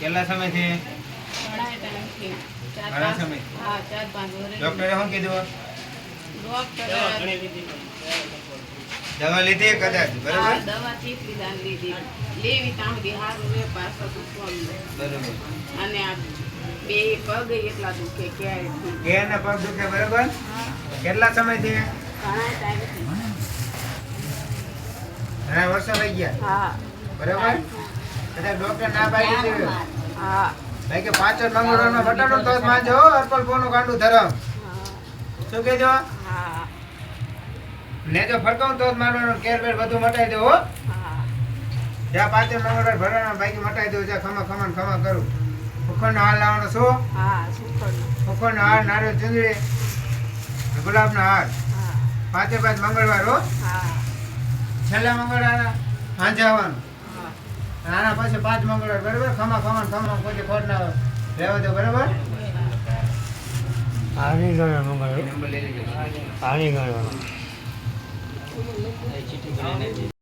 કેટલા સમયથી ઘણા ઘણા સમય? ડોક્ટરે શું કીધું? દવા લીધી કદાચ? બરાબર? દવા લીધી. લેવી ત્યાં પાછો અને આ બે પગ એટલા દુખે કે પગ દુખે બરાબર? કેટલા સમયથી? ઘણા ટાઈમથી. ઘણા વર્ષો થઈ ગયા. હા. બરાબર? કદાચ ડોક્ટર ના પાડી હા. ભાઈ કે પાછળ મંગળવારનો બટાટો તો માંજો હો, અર્પણ પોનું ગાંડું ધરમ. શું કહેજો? હા. ને જો ફરકાવું તો જ કેર બેર બધું મટાઈ દો હો. જ્યાં પાછળ મંગળવાર ભરવાના બાઈક મટાઈ દો જ્યાં ખમા ખમા ખમા કરું. ઉખંડનો હાર લાવવાનો શું? હા હાર નારિયેળ ચુંદડી ગુલાબનો હાર પાંચે પાંચ મંગળવાર હો. હા. છેલ્લા મંગળવાર સાંજે આવવાનું. આના પછી પાંચ મંગળવાર બરાબર? ખમા ખમા ખમા કોઈ ખોટ ના રહેવા દો બરાબર? આની ગણ મંગળવાર. નંબર આની ગણ ચીઠી કરીને